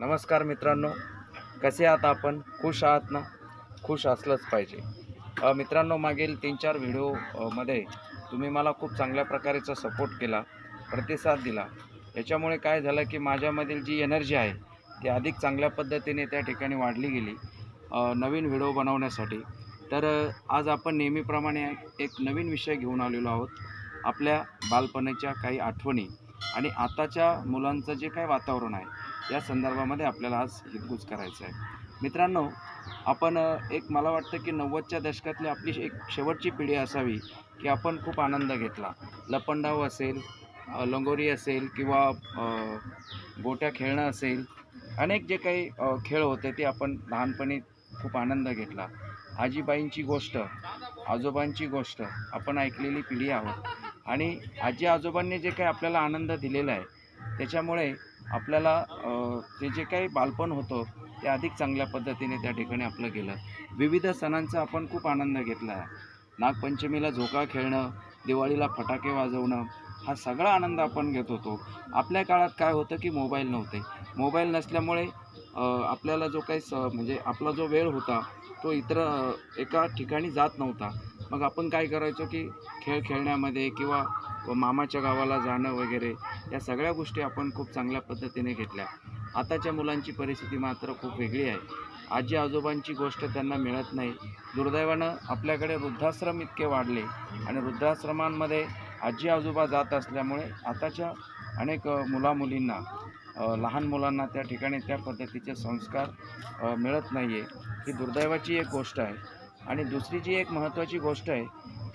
नमस्कार मित्रांनो. कसे आहात आपण? खुश आहात ना? खुश असलंच पाहिजे. मित्रांनो मागील तीन चार व्हिडिओमध्ये तुम्ही मला खूप चांगल्या प्रकारेचा सपोर्ट केला प्रतिसाद दिला. याच्यामुळे काय झालं की माझ्यामधील जी एनर्जी आहे ती अधिक चांगल्या पद्धतीने त्या ठिकाणी वाढली गेली नवीन व्हिडिओ बनवण्यासाठी. तर आज आपण नेहमीप्रमाणे एक नवीन विषय घेऊन आलेलो आहोत. आपल्या बालपणाच्या काही आठवणी आणि आताच्या मुलांचं जे काही वातावरण आहे या संदर्भामध्ये आपल्याला आज हितगुज करायचं आहे. मित्रांनो आपण एक मला वाटतं की नव्वदच्या दशकातली आपली एक शेवटची पिढी असावी की आपण खूप आनंद घेतला. लपंडाव असेल लंगोरी असेल किंवा गोट्या खेळणं असेल अनेक जे काही खेळ होते ते आपण लहानपणी खूप आनंद घेतला. आजीबाईंची गोष्ट आजोबांची गोष्ट आपण ऐकलेली पिढी आहोत. आणि आजी आजोबांनी जे काही आपल्याला आनंद दिलेला आहे त्याच्यामुळे आपल्याला ते जे काही बालपण होतं ते अधिक चांगल्या पद्धतीने त्या ठिकाणी आपलं गेलं. विविध सणांचा आपण खूप आनंद घेतला. आहे नागपंचमीला झोका खेळणं दिवाळीला फटाके वाजवणं हा सगळा आनंद आपण घेत होतो. आपल्या काळात काय होतं की मोबाईल नव्हते. मोबाईल नसल्यामुळे आपल्याला जो काही स म्हणजे आपला जो वेळ होता तो इतर एका ठिकाणी जात नव्हता. मग आपण काय करायचो की खेळ खेळण्यामध्ये किंवा व मामाच्या गावाला जाणं वगैरे या सगळ्या गोष्टी आपण खूप चांगल्या पद्धतीने घेतल्या. आताच्या मुलांची परिस्थिती मात्र खूप वेगळी आहे. आजी आजोबांची गोष्ट त्यांना मिळत नाही. दुर्दैवानं आपल्याकडे वृद्धाश्रम इतके वाढले आणि वृद्धाश्रमांमध्ये आजी आजोबा जात असल्यामुळे आताच्या अनेक मुलामुलींना लहान मुलांना त्या ठिकाणी त्या पद्धतीचे संस्कार मिळत नाही आहे ही दुर्दैवाची एक गोष्ट आहे. आणि दुसरी जी एक महत्त्वाची गोष्ट आहे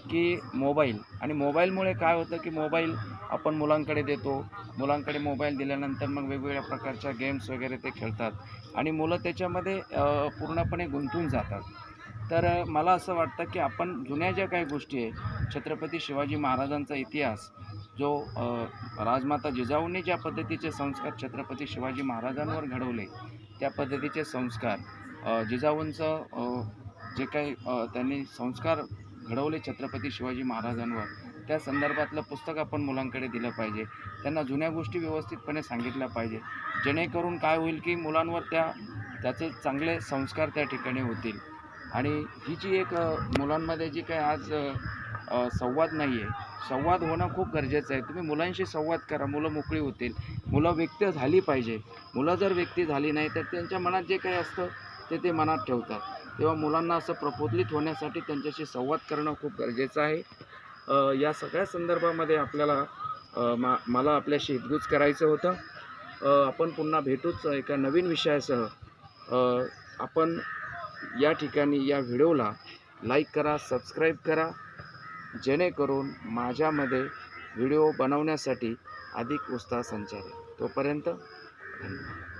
की मोबाईल. आणि मोबाईलमुळे काय होतं की मोबाईल आपण मुलांकडे देतो. मुलांकडे मोबाईल दिल्यानंतर मग वेगवेगळ्या प्रकारच्या गेम्स वगैरे ते खेळतात. आणि मुलं त्याच्यामध्ये पूर्णपणे गुंतून जातात. तर मला असं वाटतं की आपण जुन्या ज्या काही गोष्टी आहे छत्रपती शिवाजी महाराजांचा इतिहास जो राजमाता जिजाऊंनी ज्या पद्धतीचे संस्कार छत्रपती शिवाजी महाराजांवर घडवले त्या पद्धतीचे संस्कार जिजाऊंचं जे काही त्यांनी संस्कार घडवले छत्रपती शिवाजी महाराजांवर. त्या संदर्भातलं पुस्तक आपण मुलांकडे दिलं पाहिजे. त्यांना जुन्या गोष्टी व्यवस्थितपणे सांगितल्या पाहिजे. जेणेकरून काय होईल की मुलांवर त्या त्याचे चांगले संस्कार त्या ठिकाणी होतील. आणि ही जी एक मुलांमध्ये जी काही आज संवाद नाही आहे संवाद होणं खूप गरजेचं आहे. तुम्ही मुलांशी संवाद करा. मुलं मोकळी होतील. मुलं व्यक्त झाली पाहिजे. मुलं जर व्यक्ती झाली नाही तर त्यांच्या मनात जे काही असतं ते ते मनात ठेवतात. तेव्हा मुलांना असं प्रफुल्लित होण्यासाठी त्यांच्याशी संवाद करणं खूप गरजेचं आहे. या सगळ्या संदर्भामध्ये आपल्याला मा मला आपल्याशी हितगुज करायचं होतं. आपण पुन्हा भेटूच एका नवीन विषयासह. आपण या ठिकाणी या व्हिडिओला लाईक करा सबस्क्राईब करा. जेणेकरून माझ्यामध्ये व्हिडिओ बनवण्यासाठी अधिक उत्साह संचार आहे तोपर्यंत धन्यवाद.